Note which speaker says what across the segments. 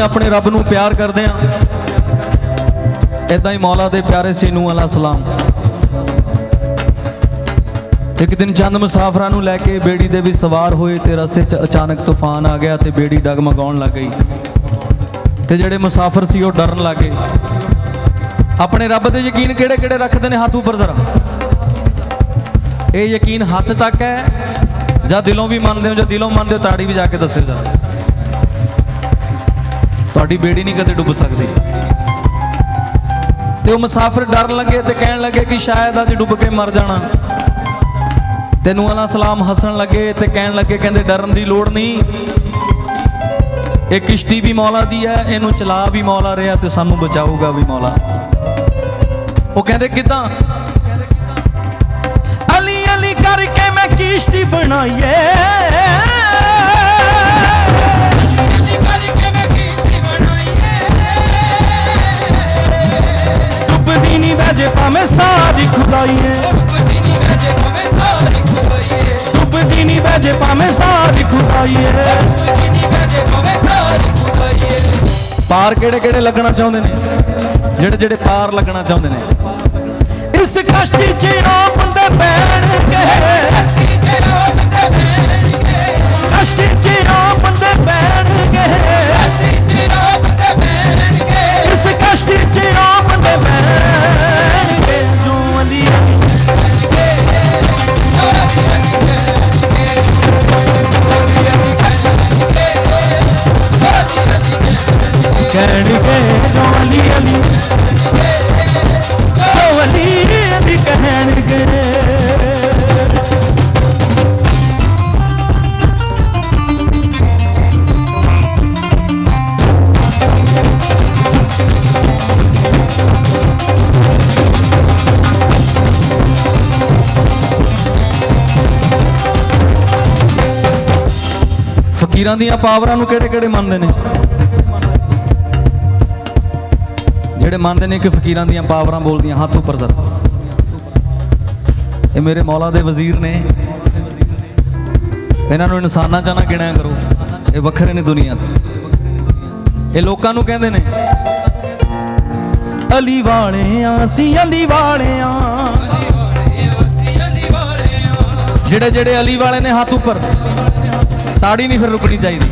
Speaker 1: ਆਪਣੇ ਰੱਬ ਨੂੰ ਪਿਆਰ ਕਰਦੇ ਹਾਂ। ਇਦਾਂ ਹੀ ਮੌਲਾ ਦੇ ਪਿਆਰੇ ਸੀ ਅਲਾ ਸਲਾਮ। ਇੱਕ ਦਿਨ ਚੰਦ ਮੁਸਾਫਰਾਂ ਨੂੰ ਲੈ ਕੇ ਬੇੜੀ ਦੇ ਵੀ ਸਵਾਰ ਹੋਏ ਤੇ ਰਸਤੇ 'ਚ ਅਚਾਨਕ ਤੂਫਾਨ ਆ ਗਿਆ ਤੇ ਬੇੜੀ ਡਗਮਗਾਉਣ ਲੱਗ ਗਈ। ਤੇ ਜਿਹੜੇ ਮੁਸਾਫਰ ਸੀ ਉਹ ਡਰਨ ਲੱਗੇ ਆਪਣੇ ਰੱਬ ਤੇ ਯਕੀਨ ਕਿਹੜੇ ਕਿਹੜੇ ਰੱਖਦੇ ਨੇ ਹੱਥ ਉੱਪਰ ਜ਼ਰਾ? ਇਹ ਯਕੀਨ ਹੱਥ ਤੱਕ ਹੈ ਜਾਂ ਦਿਲੋਂ ਵੀ ਮੰਨਦੇ ਹੋ ਜਾਂ ਦਿਲੋਂ ਮੰਨਦੇ ਹੋ, ਤਾੜੀ ਵੀ ਜਾ ਕੇ ਦੱਸਿਓ ਜਰਾ। ਤੁਹਾਡੀ ਬੇੜੀ ਨਹੀਂ ਕਦੇ ਡੁੱਬ ਸਕਦੀ। ਤੇ ਉਹ ਮੁਸਾਫਿਰ ਡਰਨ ਲੱਗੇ ਤੇ ਕਹਿਣ ਲੱਗੇ ਕਿ ਸ਼ਾਇਦ ਅੱਜ ਡੁੱਬ ਕੇ ਮਰ ਜਾਣਾ। ਤੇ ਨੂਹ ਅਲਾ ਸਲਾਮ ਹੱਸਣ ਲੱਗੇ ਤੇ ਕਹਿਣ ਲੱਗੇ ਕਹਿੰਦੇ ਡਰਨ ਦੀ ਲੋੜ ਨਹੀਂ। ਇਹ ਕਿਸ਼ਤੀ ਵੀ ਮੌਲਾ ਦੀ ਹੈ, ਇਹਨੂੰ ਚਲਾ ਵੀ ਮੌਲਾ ਰਿਹਾ ਤੇ ਸਾਨੂੰ ਬਚਾਊਗਾ ਵੀ ਮੌਲਾ। ਉਹ ਕਹਿੰਦੇ ਕਿਦਾਂ? ਅਲੀ ਅਲੀ ਕਰਕੇ ਮੈਂ ਕਿਸ਼ਤੀ ਬਣਾਈਏ ਭਾਵੇਂ ਸਾਰੀ ਖੁਦਾਈਏ ਡੁੱਬਦੀ ਨਹੀਂ ਵਜੇ ਭਾਵੇਂ ਸਾਰੀ ਖੁਦਾਈਏ ਪਾਰ ਕਿਹੜੇ ਕਿਹੜੇ ਲੱਗਣਾ ਚਾਹੁੰਦੇ ਨੇ? ਜਿਹੜੇ ਜਿਹੜੇ ਪਾਰ ਲੱਗਣਾ ਚਾਹੁੰਦੇ ਨੇ। ਇਸ ਕਸ਼ਤੀ 'ਚ ਆ ਬੰਦੇ ਫਕੀਰਾਂ ਦੀਆਂ ਪਾਵਰਾਂ ਨੂੰ ਕਿਹੜੇ ਕਿਹੜੇ ਮੰਨਦੇ ਨੇ? ਜਿਹੜੇ ਮੰਨਦੇ ਨੇ ਕਿ ਫਕੀਰਾਂ ਦੀਆਂ ਪਾਵਰਾਂ ਬੋਲਦੀਆਂ, ਹੱਥ ਉੱਪਰ ਜ਼ਰ। ਇਹ ਮੇਰੇ ਮੌਲਾ ਦੇ ਵਜ਼ੀਰ ਨੇ। ਇਹਨਾਂ ਨੂੰ ਇਨਸਾਨਾਂ ਚ ਨਾ ਗਿਣਿਆ ਕਰੋ। ਇਹ ਵੱਖਰੇ ਨੇ ਦੁਨੀਆ ਤੋਂ ਇਹ ਲੋਕਾਂ ਨੂੰ ਕਹਿੰਦੇ ਨੇ, ਅਲੀ ਵਾਲਿਆਂ, ਅਸੀਂ ਅਲੀ ਵਾਲਿਆਂ। ਜਿਹੜੇ ਜਿਹੜੇ ਅਲੀ ਵਾਲੇ ਨੇ ਹੱਥ ਉੱਪਰ ਤਾੜੀ ਨਹੀਂ ਫਿਰ ਰੁਕਣੀ ਚਾਹੀਦੀ।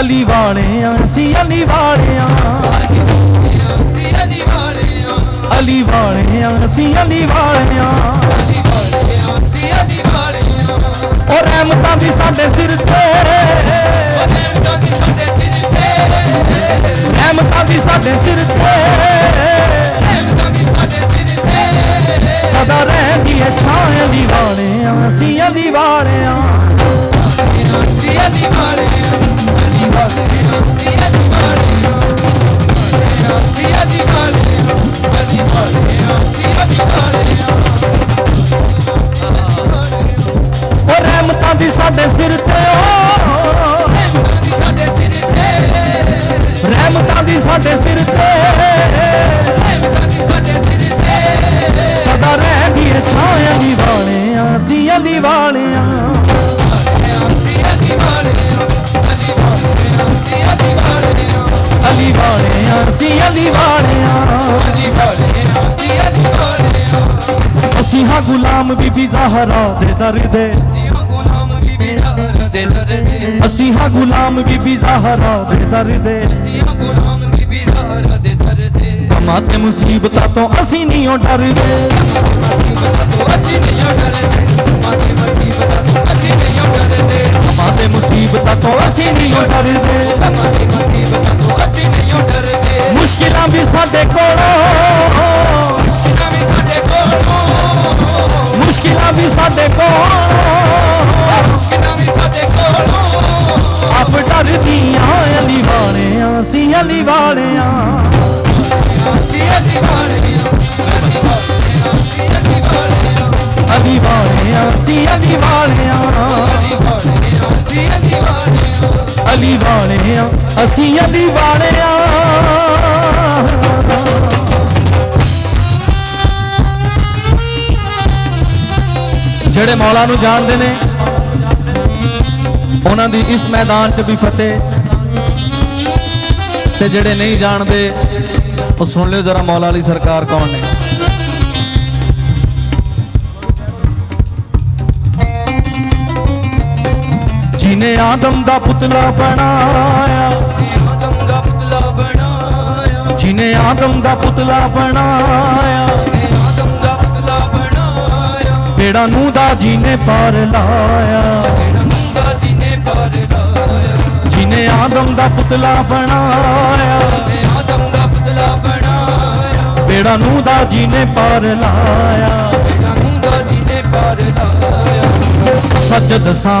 Speaker 1: ਅਲੀ ਵਾਲਿਆਂ ਅਸੀਂ ਅਲੀ ਵਾਲਿਆਂ ਅਲੀ ਵਾਲਿਆਂ ਅਸੀਂ ਅਲੀ ਵਾਲਿਆਂ ਉਹ ਰਹਿਮਤਾਂ ਦੀ ਸਾਡੇ ਸਿਰ ਤੇ। ਸਾਡੇ ਸਿਰ ਤੇ ਓ ਰਹਿਮਤਾਂ ਦੀ ਸਾਡੇ ਸਿਰ ਤੇ ਸਦਾ ਰਹਿੰਦੀ ਹੈ ਛਾਂ ਅਲੀ ਵਾਲਿਆਂ ਅਸੀਂ ਅਲੀ ਵਾਲਿਆਂ ਅਲੀ ਵਾਲਿਆਂ ਅਸੀਂ ਅਲੀ ਵਾਲਿਆਂ ਅਸੀਂ ਹਾਂ ਗੁਲਾਮ ਬੀਬੀ ਜ਼ਹਰਾ ਦੇ ਦਰ ਦੇ। ਅਸੀਂ ਹਾਂ ਗੁਲਾਮ ਬੀਬੀ ਜ਼ਹਰਾ ਦੇ ਦਰ ਦੇ। ਗਮਾਂ ਤੇ ਮੁਸੀਬਤਾਂ ਤੋਂ ਅਸੀਂ ਨਹੀਂ ਓ ਡਰਦੇ। ਅਸੀਂ ਨਹੀਂ ਡਰਦੇ ਮੁਸ਼ਕਿਲਾਂ ਵੀ ਸਾਡੇ ਕੋਲੋਂ। ਮੁਸ਼ਕਿਲਾਂ ਵੀ ਸਾਡੇ ਕੋਲ। ਆਪ ਡਰਦੀਆਂ ਅਲੀ ਵਾਲਿਆਂ ਅਸੀਂ ਅਲੀ ਵਾਲਿਆਂ ਅਲੀ ਵਾਲਿਆਂ ਅਸੀਂ ਅਲੀ ਵਾਲਿਆਂ ਅਲੀ ਵਾਲਿਆਂ ਅਸੀਂ ਅਲੀ ਵਾਲਿਆਂ ਜਿਹੜੇ ਮੌਲਾ ਨੂੰ ਜਾਣਦੇ ਨੇ, ਉਹਨਾਂ ਦੀ ਇਸ ਮੈਦਾਨ 'ਚ ਵੀ ਫਤਿਹ। ਤੇ ਜਿਹੜੇ ਨਹੀਂ ਜਾਣਦੇ, ਉਹ ਸੁਣ ਲਿਓ ਜਰਾ ਮੌਲਾ ਅਲੀ ਸਰਕਾਰ ਕੌਣ ਨੇ। ਜਿਨੇ ਆਦਮ ਦਾ ਪੁਤਲਾ ਬਣਾਇਆ।
Speaker 2: ਆਦਮ ਦਾ ਪੁਤਲਾ ਬਣਾਇਆ
Speaker 1: ਜਿਨੇ ਆਦਮ ਦਾ ਪੁਤਲਾ ਬਣਾਇਆ।
Speaker 2: ਆਦਮ ਦਾ ਪੁਤਲਾ ਬਣਾਇਆ
Speaker 1: ਬੇੜਾ ਨੂੰ ਦਾ ਜਿਨੇ ਪਾਰ ਲਾਇਆ।
Speaker 2: ਮੁੰਡਾ
Speaker 1: ਜਿਨੇ ਆਦਮ ਦਾ ਪੁਤਲਾ ਬਣਾਇਆ।
Speaker 2: ਆਦਮ ਦਾ ਪੁਤਲਾ ਬਣਾਇਆ
Speaker 1: ਬੇੜਾ ਨੂੰ ਦਾ ਜਿਨੇ ਪਾਰ ਲਾਇਆ।
Speaker 2: ਮੁੰਡਾ ਜੀ ਨੇ ਪਾਰ ਲਾਇਆ
Speaker 1: ਸੱਚ ਦਸਾਂ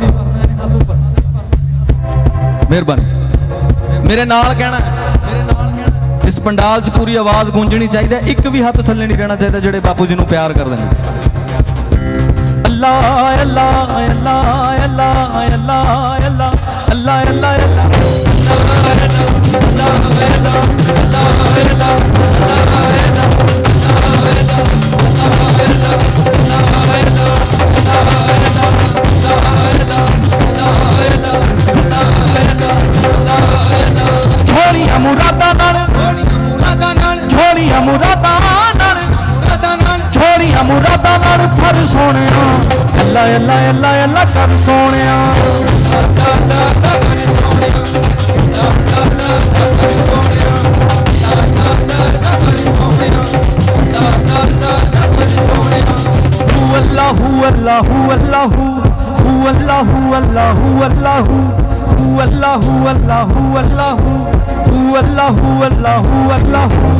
Speaker 1: ਮਿਹਰਬਾਨੀ ਮੇਰੇ ਨਾਲ ਕਹਿਣਾ ਮੇਰੇ ਨਾਲ ਕਹਿਣਾ ਇਸ ਪੰਡਾਲ 'ਚ ਪੂਰੀ ਆਵਾਜ਼ ਗੂੰਜਣੀ ਚਾਹੀਦੀ ਹੈ ਇੱਕ ਵੀ ਹੱਥ ਥੱਲੇ ਨਹੀਂ ਰਹਿਣਾ ਚਾਹੀਦਾ ਜਿਹੜੇ ਬਾਪੂ ਜੀ ਨੂੰ ਪਿਆਰ ਕਰਦੇ ਨੇ ਅੱਲਾ ਅੱਲਾ ਅੱਲਾ ਅੱਲਾ ਅੱਲਾ ਅੱਲਾ ਅੱਲਾ ਅੱਲਾ ਅੱਲਾ ਛੋੜੀਆਂ ਅੱਲਾ ਅੱਲਾ ਅੱਲਾ ਅੱਲਾ ਕਰ ਸੋਹਣਿਆ। ਹੂ ਅੱਲਾ ਹੂ ਅੱਲਾ ਹੂ ਅੱਲਾ ਹੂ ਹੂ ਅੱਲਾ ਹੂ ਅੱਲਾ ਹੂ ਅੱਲਾ ਹੂ ਹੂ ਅੱਲਾ ਹੂ ਅੱਲਾ ਹੂ ਅੱਲਾ ਹੂ ਹੂ ਅੱਲਾ ਹੂ ਅੱਲਾ ਹੂ ਅੱਲਾ ਹੂ